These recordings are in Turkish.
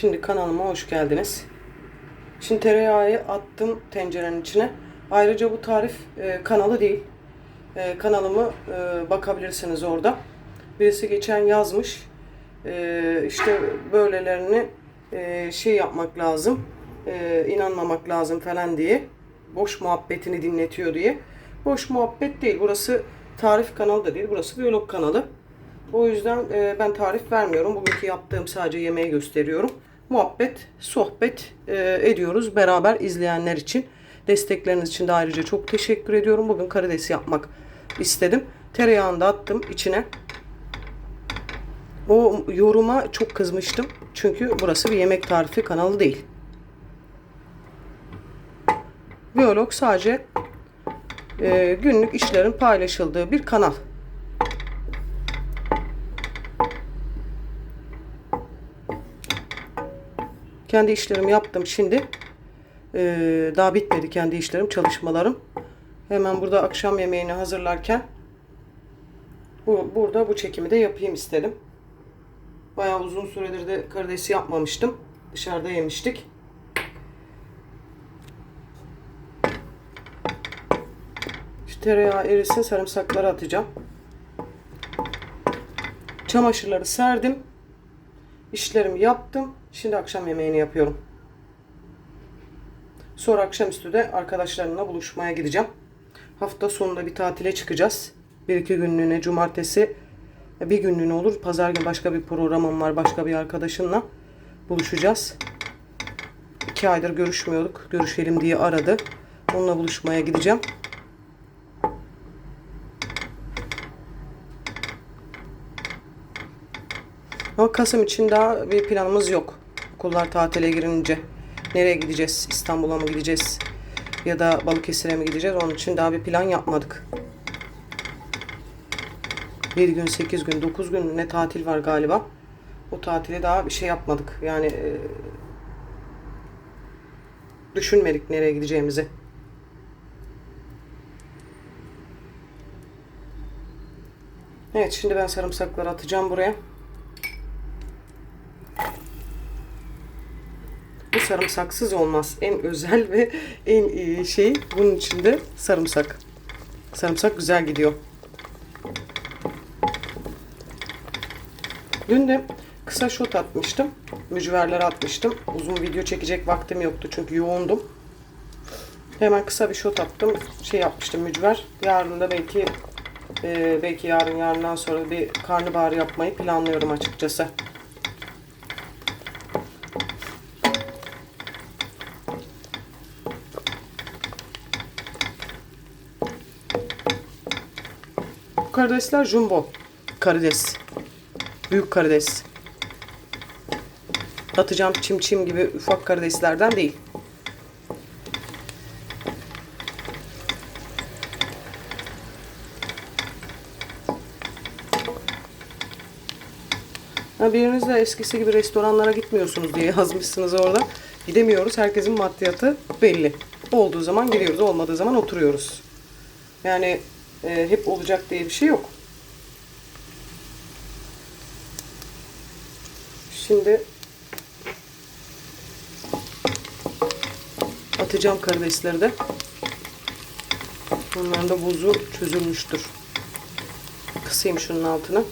Şimdi kanalıma hoş geldiniz. Şimdi tereyağı attım tencerenin içine. Ayrıca bu tarif e, kanalı değil. E, kanalımı e, bakabilirsiniz orada. Birisi geçen yazmış. E, işte böylelerini e, şey yapmak lazım. E, inanmamak lazım falan diye. Boş muhabbetini dinletiyor diye. Boş muhabbet değil. Burası tarif kanalı da değil. Burası vlog kanalı. O yüzden e, ben tarif vermiyorum. Bugünkü yaptığım sadece yemeği gösteriyorum. Muhabbet, sohbet e, ediyoruz beraber izleyenler için. Destekleriniz için de ayrıca çok teşekkür ediyorum. Bugün karides yapmak istedim. Tereyağını da attım içine. O yoruma çok kızmıştım. Çünkü burası bir yemek tarifi kanalı değil. Biyolog sadece e, günlük işlerin paylaşıldığı bir kanal. Kendi işlerimi yaptım şimdi. Ee, daha bitmedi kendi işlerim, çalışmalarım. Hemen burada akşam yemeğini hazırlarken bu, burada bu çekimi de yapayım istedim. Bayağı uzun süredir de karidesi yapmamıştım. Dışarıda yemiştik. Şu tereyağı erisin, sarımsakları atacağım. Çamaşırları serdim. İşlerimi yaptım. Şimdi akşam yemeğini yapıyorum. Sonra akşamüstü de arkadaşlarımla buluşmaya gideceğim. Hafta sonunda bir tatile çıkacağız. Bir iki günlüğüne cumartesi bir günlüğüne olur. Pazar günü başka bir programım var. Başka bir arkadaşımla buluşacağız. İki aydır görüşmüyorduk. Görüşelim diye aradı. Onunla buluşmaya gideceğim. Ama Kasım için daha bir planımız yok. Okullar tatile girince nereye gideceğiz? İstanbul'a mı gideceğiz? Ya da Balıkesir'e mi gideceğiz? Onun için daha bir plan yapmadık. Bir gün, sekiz gün, dokuz gün ne tatil var galiba. O tatile daha bir şey yapmadık. Yani e, düşünmedik nereye gideceğimizi. Evet şimdi ben sarımsakları atacağım buraya. Sarımsaksız olmaz. En özel ve en iyi şey bunun içinde sarımsak. Sarımsak güzel gidiyor. Dün de kısa şot atmıştım. Mücverler atmıştım. Uzun video çekecek vaktim yoktu çünkü yoğundum. Hemen kısa bir şot attım. Şey yapmıştım mücver. Yarın da belki e, belki yarın yarından sonra bir karnabahar yapmayı planlıyorum açıkçası. Karidesler jumbo karides. Büyük karides. Atacağım çim çim gibi ufak karideslerden değil. Biriniz de eskisi gibi restoranlara gitmiyorsunuz diye yazmışsınız orada. Gidemiyoruz. Herkesin maddiyatı belli. Olduğu zaman giriyoruz, olmadığı zaman oturuyoruz. Yani e, hep olacak diye bir şey yok. Şimdi atacağım karidesleri de. Bunların da buzu çözülmüştür. Kısayım şunun altına.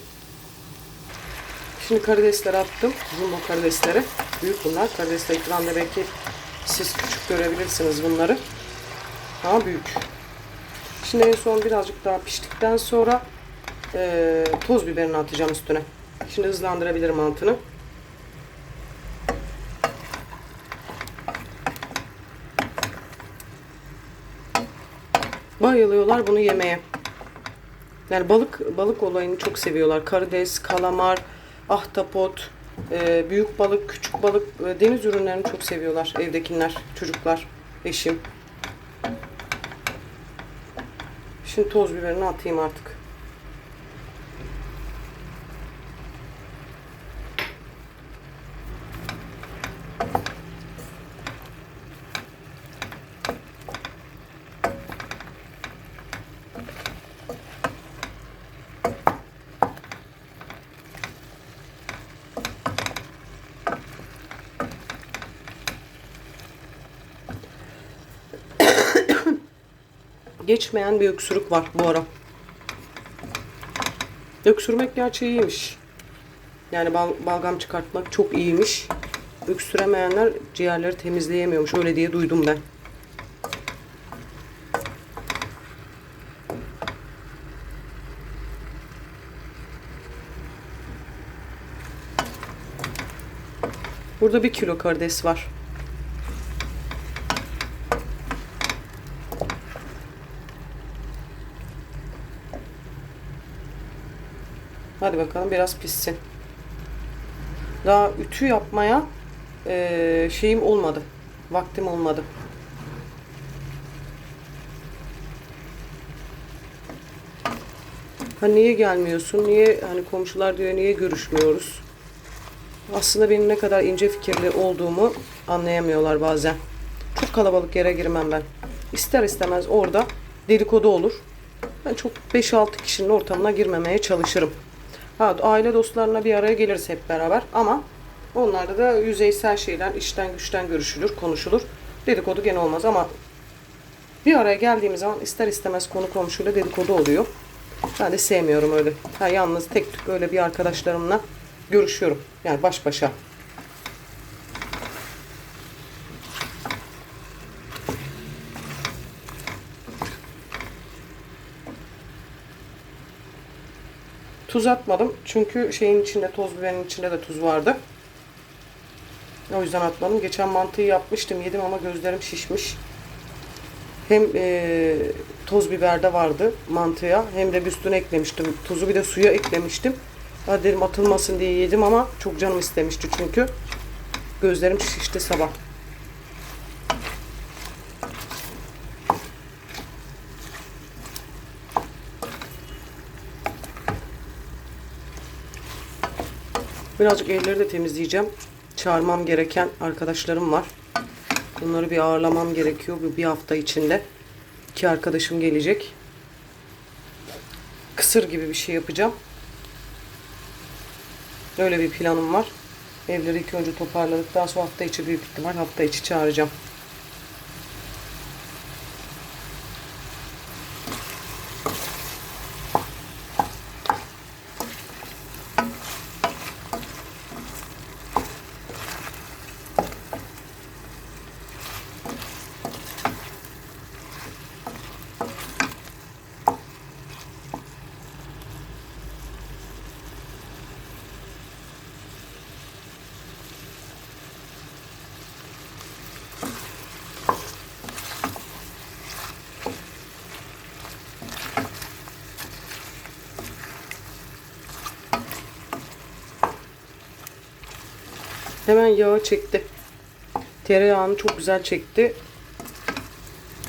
Şimdi karidesleri attım. Jumbo karidesleri. Büyük bunlar. Karidesler ekranda belki siz küçük görebilirsiniz bunları. Ama büyük. Şimdi en son birazcık daha piştikten sonra e, toz biberini atacağım üstüne. Şimdi hızlandırabilirim altını. Bayılıyorlar bunu yemeye. Yani balık balık olayını çok seviyorlar. Karides, kalamar, ahtapot, e, büyük balık, küçük balık, e, deniz ürünlerini çok seviyorlar evdekiler, çocuklar, eşim. Şimdi toz biberini atayım artık. Geçmeyen bir öksürük var bu ara. Öksürmek gerçi iyiymiş. Yani bal, balgam çıkartmak çok iyiymiş. Öksüremeyenler ciğerleri temizleyemiyormuş. Öyle diye duydum ben. Burada bir kilo karides var. Hadi bakalım biraz pişsin. Daha ütü yapmaya eee, şeyim olmadı. Vaktim olmadı. Ha niye gelmiyorsun? Niye hani komşular diyor niye görüşmüyoruz? Aslında benim ne kadar ince fikirli olduğumu anlayamıyorlar bazen. Çok kalabalık yere girmem ben. İster istemez orada dedikodu olur. Ben çok 5-6 kişinin ortamına girmemeye çalışırım. Ha, aile dostlarına bir araya geliriz hep beraber ama onlarda da yüzeysel şeyler işten güçten görüşülür, konuşulur. Dedikodu gene olmaz ama bir araya geldiğimiz zaman ister istemez konu komşuyla dedikodu oluyor. Ben de sevmiyorum öyle. Ha, yalnız tek tük öyle bir arkadaşlarımla görüşüyorum. Yani baş başa. Tuz atmadım. Çünkü şeyin içinde, toz biberin içinde de tuz vardı. O yüzden atmadım. Geçen mantıyı yapmıştım. Yedim ama gözlerim şişmiş. Hem e, toz biber de vardı mantıya. Hem de bir üstüne eklemiştim. Tuzu bir de suya eklemiştim. Hadi dedim atılmasın diye yedim ama çok canım istemişti çünkü. Gözlerim şişti sabah. Birazcık elleri de temizleyeceğim. Çağırmam gereken arkadaşlarım var. Bunları bir ağırlamam gerekiyor bir, bir hafta içinde. İki arkadaşım gelecek. Kısır gibi bir şey yapacağım. Öyle bir planım var. Evleri ilk önce toparladıktan sonra hafta içi büyük ihtimal hafta içi çağıracağım. Hemen yağı çekti. Tereyağını çok güzel çekti.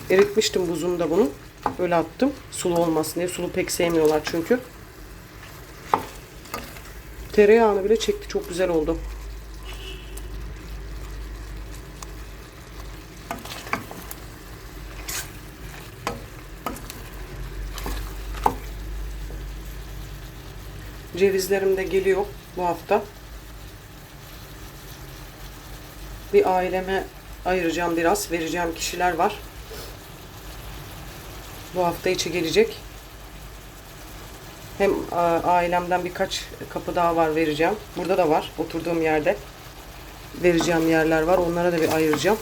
Eritmiştim buzunu da bunun. Böyle attım. Sulu olmasın diye. Sulu pek sevmiyorlar çünkü. Tereyağını bile çekti. Çok güzel oldu. Cevizlerim de geliyor bu hafta. Bir aileme ayıracağım biraz. Vereceğim kişiler var. Bu hafta içi gelecek. Hem ailemden birkaç kapı daha var vereceğim. Burada da var. Oturduğum yerde. Vereceğim yerler var. Onlara da bir ayıracağım.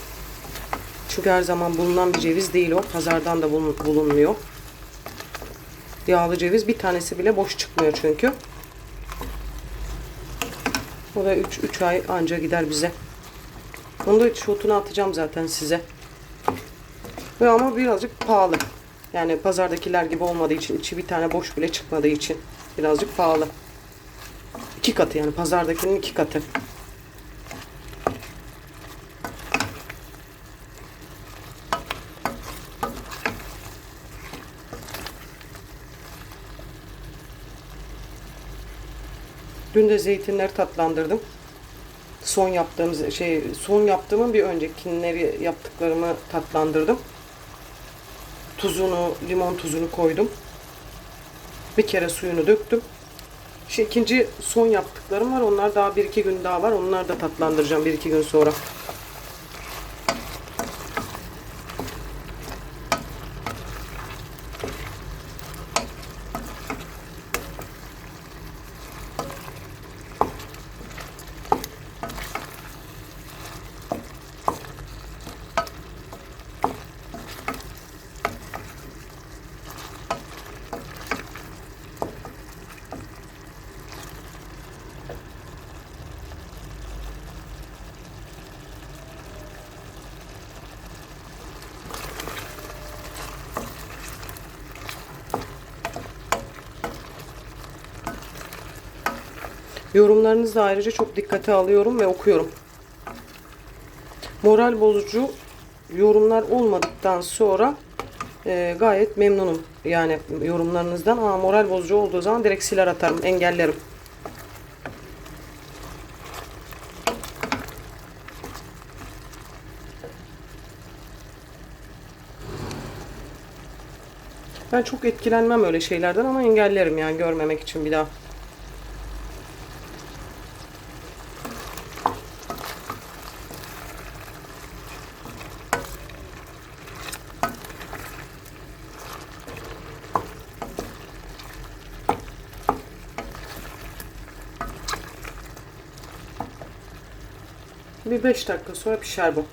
Çünkü her zaman bulunan bir ceviz değil o. Pazardan da bulun, bulunmuyor. Yağlı ceviz bir tanesi bile boş çıkmıyor çünkü. O da 3 ay anca gider bize. Onu da şotunu atacağım zaten size. Ve ama birazcık pahalı. Yani pazardakiler gibi olmadığı için, içi bir tane boş bile çıkmadığı için birazcık pahalı. İki katı yani pazardakinin iki katı. Dün de zeytinleri tatlandırdım. Son yaptığımız şey son yaptığımın bir öncekileri yaptıklarımı tatlandırdım. Tuzunu, limon tuzunu koydum. Bir kere suyunu döktüm. Şey, ikinci son yaptıklarım var. Onlar daha bir iki gün daha var. Onları da tatlandıracağım bir iki gün sonra. Yorumlarınızı da ayrıca çok dikkate alıyorum ve okuyorum. Moral bozucu yorumlar olmadıktan sonra e, gayet memnunum. Yani yorumlarınızdan ama moral bozucu olduğu zaman direkt siler atarım, engellerim. Ben çok etkilenmem öyle şeylerden ama engellerim yani görmemek için bir daha. Bir 5 dakika sonra pişer bu.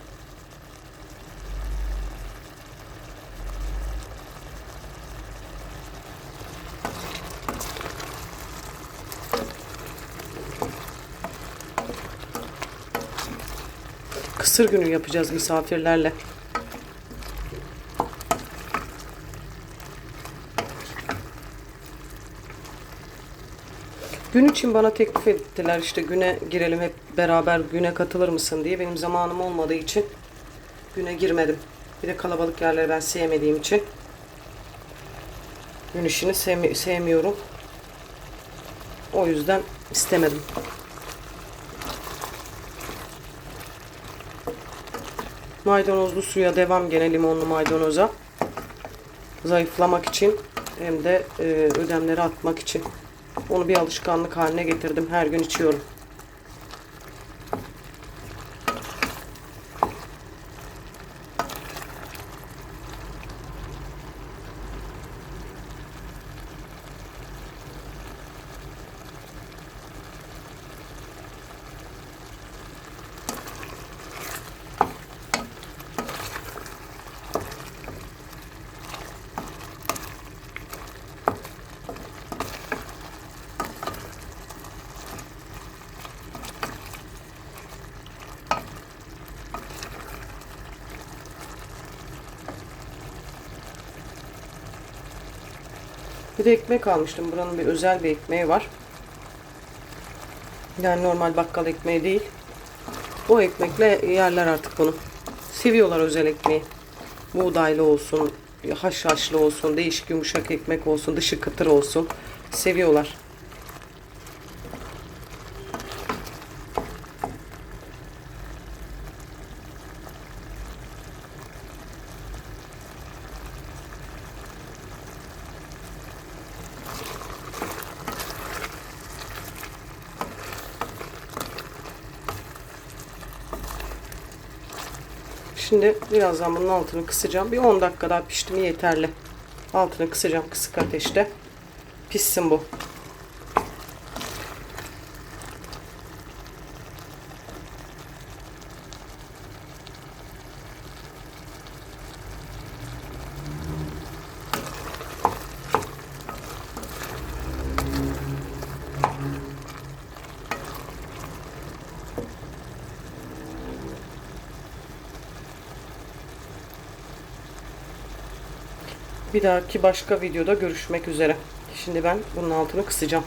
Kısır günü yapacağız misafirlerle. Gün için bana teklif ettiler işte güne girelim hep beraber güne katılır mısın diye. Benim zamanım olmadığı için güne girmedim. Bir de kalabalık yerleri ben sevmediğim için gün işini sevmi- sevmiyorum. O yüzden istemedim. Maydanozlu suya devam gene limonlu maydanoza. Zayıflamak için hem de e, ödemleri atmak için. Onu bir alışkanlık haline getirdim. Her gün içiyorum. Bir de ekmek almıştım. Buranın bir özel bir ekmeği var. Yani normal bakkal ekmeği değil. O ekmekle yerler artık bunu. Seviyorlar özel ekmeği. Buğdaylı olsun, haşhaşlı olsun, değişik yumuşak ekmek olsun, dışı kıtır olsun. Seviyorlar. Şimdi birazdan bunun altını kısacağım. Bir 10 dakika daha pişti mi yeterli. Altını kısacağım kısık ateşte. Pişsin bu. Bir dahaki başka videoda görüşmek üzere. Şimdi ben bunun altını kısacağım.